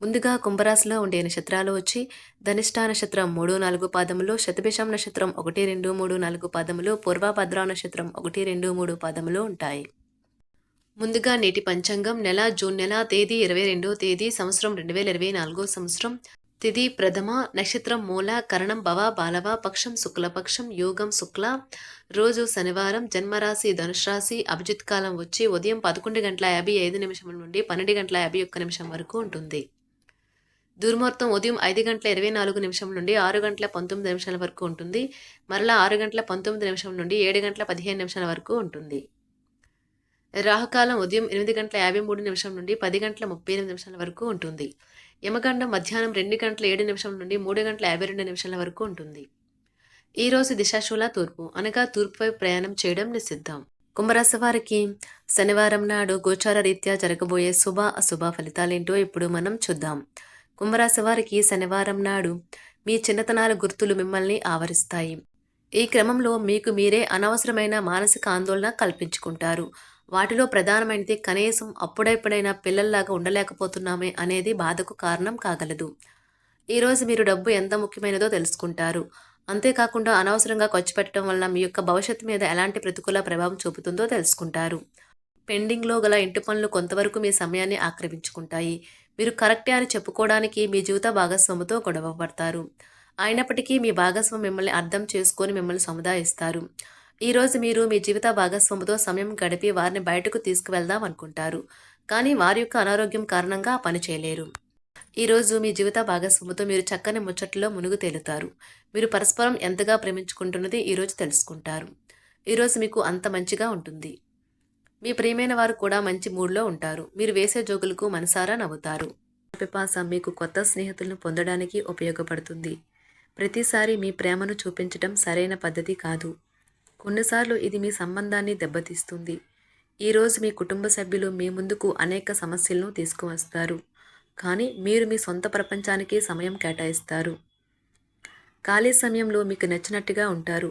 ముందుగా కుంభరాశిలో ఉండే నక్షత్రాలు వచ్చి ధనిష్ట నక్షత్రం మూడు నాలుగు పాదములు శతభిషం నక్షత్రం ఒకటి రెండు మూడు నాలుగు పాదములు పూర్వభద్ర నక్షత్రం ఒకటి రెండు మూడు పాదములు ఉంటాయి. ముందుగా నేటి పంచాంగం నెల జూన్ నెల తేదీ ఇరవై రెండో తేదీ సంవత్సరం రెండు వేల ఇరవై నాలుగో సంవత్సరం. తిథి ప్రథమ నక్షత్రం మూల కరణం భవ బాలవ పక్షం శుక్లపక్షం యోగం శుక్ల. రోజు శనివారం జన్మరాశి ధనుష్రాశి అభిజిత్ కాలం వచ్చి ఉదయం పదకొండు గంటల యాభై ఐదు నిమిషం నుండి పన్నెండు గంటల యాభై ఒక్క నిమిషం వరకు ఉంటుంది. దుర్ముహూర్తం ఉదయం ఐదు గంటల ఇరవై నాలుగు నిమిషం నుండి ఆరు గంటల పంతొమ్మిది నిమిషాల వరకు ఉంటుంది. మరలా ఆరు గంటల పంతొమ్మిది నిమిషం నుండి ఏడు గంటల పదిహేను నిమిషాల వరకు ఉంటుంది. రాహుకాలం ఉదయం ఎనిమిది గంటల యాభై మూడు నిమిషం నుండి పది గంటల ముప్పై ఎనిమిది నిమిషాల వరకు ఉంటుంది. యమగండం మధ్యాహ్నం రెండు గంటల ఏడు నిమిషం నుండి మూడు గంటల యాభై రెండు నిమిషాల వరకు ఉంటుంది. ఈ రోజు దిశాశూల తూర్పు. అనగా తూర్పుపై ప్రయాణం చేయడం నిషిద్ధం. కుంభరాశి వారికి శనివారం నాడు గోచార రీత్యా జరగబోయే శుభ అశుభ ఫలితాలేంటో ఇప్పుడు మనం చూద్దాం. కుంభరాశి వారికి శనివారం నాడు మీ చిన్నతనాల గుర్తులు మిమ్మల్ని ఆవరిస్తాయి. ఈ క్రమంలో మీకు మీరే అనవసరమైన మానసిక ఆందోళన కల్పించుకుంటారు. వాటిలో ప్రధానమైనది కనీసం అప్పుడెప్పుడైనా పిల్లల్లాగా ఉండలేకపోతున్నామే అనేది బాధకు కారణం కాగలదు. ఈరోజు మీరు డబ్బు ఎంత ముఖ్యమైనదో తెలుసుకుంటారు. అంతేకాకుండా అనవసరంగా ఖర్చు పెట్టడం వల్ల మీ యొక్క భవిష్యత్తు మీద ఎలాంటి ప్రతికూల ప్రభావం చూపుతుందో తెలుసుకుంటారు. పెండింగ్లో గల ఇంటి పనులు కొంతవరకు మీ సమయాన్ని ఆక్రమించుకుంటాయి. మీరు కరెక్టే అని చెప్పుకోవడానికి మీ జీవిత భాగస్వామితో గొడవపడతారు అయినప్పటికీ మీ భాగస్వామి మిమ్మల్ని అర్థం చేసుకొని మిమ్మల్ని సముదాయిస్తారు. ఈరోజు మీరు మీ జీవిత భాగస్వామితో సమయం గడిపి వారిని బయటకు తీసుకువెళ్దాం అనుకుంటారు. కానీ వారి యొక్క అనారోగ్యం కారణంగా పని చేయలేరు. ఈరోజు మీ జీవిత భాగస్వామితో మీరు చక్కని ముచ్చట్లో మునుగు తేలుతారు. మీరు పరస్పరం ఎంతగా ప్రేమించుకుంటున్నది ఈరోజు తెలుసుకుంటారు. ఈరోజు మీకు అంత మంచిగా ఉంటుంది. మీ ప్రియమైన వారు కూడా మంచి మూడ్లో ఉంటారు. మీరు వేసే జోకులకు మనసారా నవ్వుతారు. పిపాస మీకు కొత్త స్నేహితులను పొందడానికి ఉపయోగపడుతుంది. ప్రతిసారి మీ ప్రేమను చూపించడం సరైన పద్ధతి కాదు. కొన్నిసార్లు ఇది మీ సంబంధాన్ని దెబ్బతీస్తుంది. ఈరోజు మీ కుటుంబ సభ్యులు మీ ముందుకు అనేక సమస్యలను తీసుకువస్తారు. కానీ మీరు మీ సొంత ప్రపంచానికి సమయం కేటాయిస్తారు. ఖాళీ సమయంలో మీకు నచ్చినట్టుగా ఉంటారు.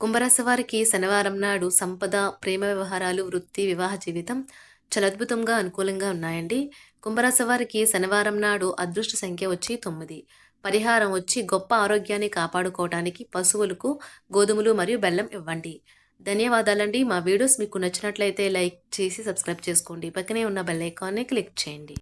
కుంభరాశి వారికి శనివారం నాడు సంపద ప్రేమ వ్యవహారాలు వృత్తి వివాహ జీవితం చాలా అద్భుతంగా అనుకూలంగా ఉన్నాయండి. కుంభరాశి వారికి శనివారం నాడు అదృష్ట సంఖ్య వచ్చి తొమ్మిది. పరిహారం వచ్చి గొప్ప ఆరోగ్యాన్ని కాపాడుకోవడానికి పశువులకు గోధుమలు మరియు బెల్లం ఇవ్వండి. ధన్యవాదాలండి. మా వీడియోస్ మీకు నచ్చినట్లయితే లైక్ చేసి సబ్స్క్రైబ్ చేసుకోండి. పక్కనే ఉన్న బెల్ ఐకాన్ని క్లిక్ చేయండి.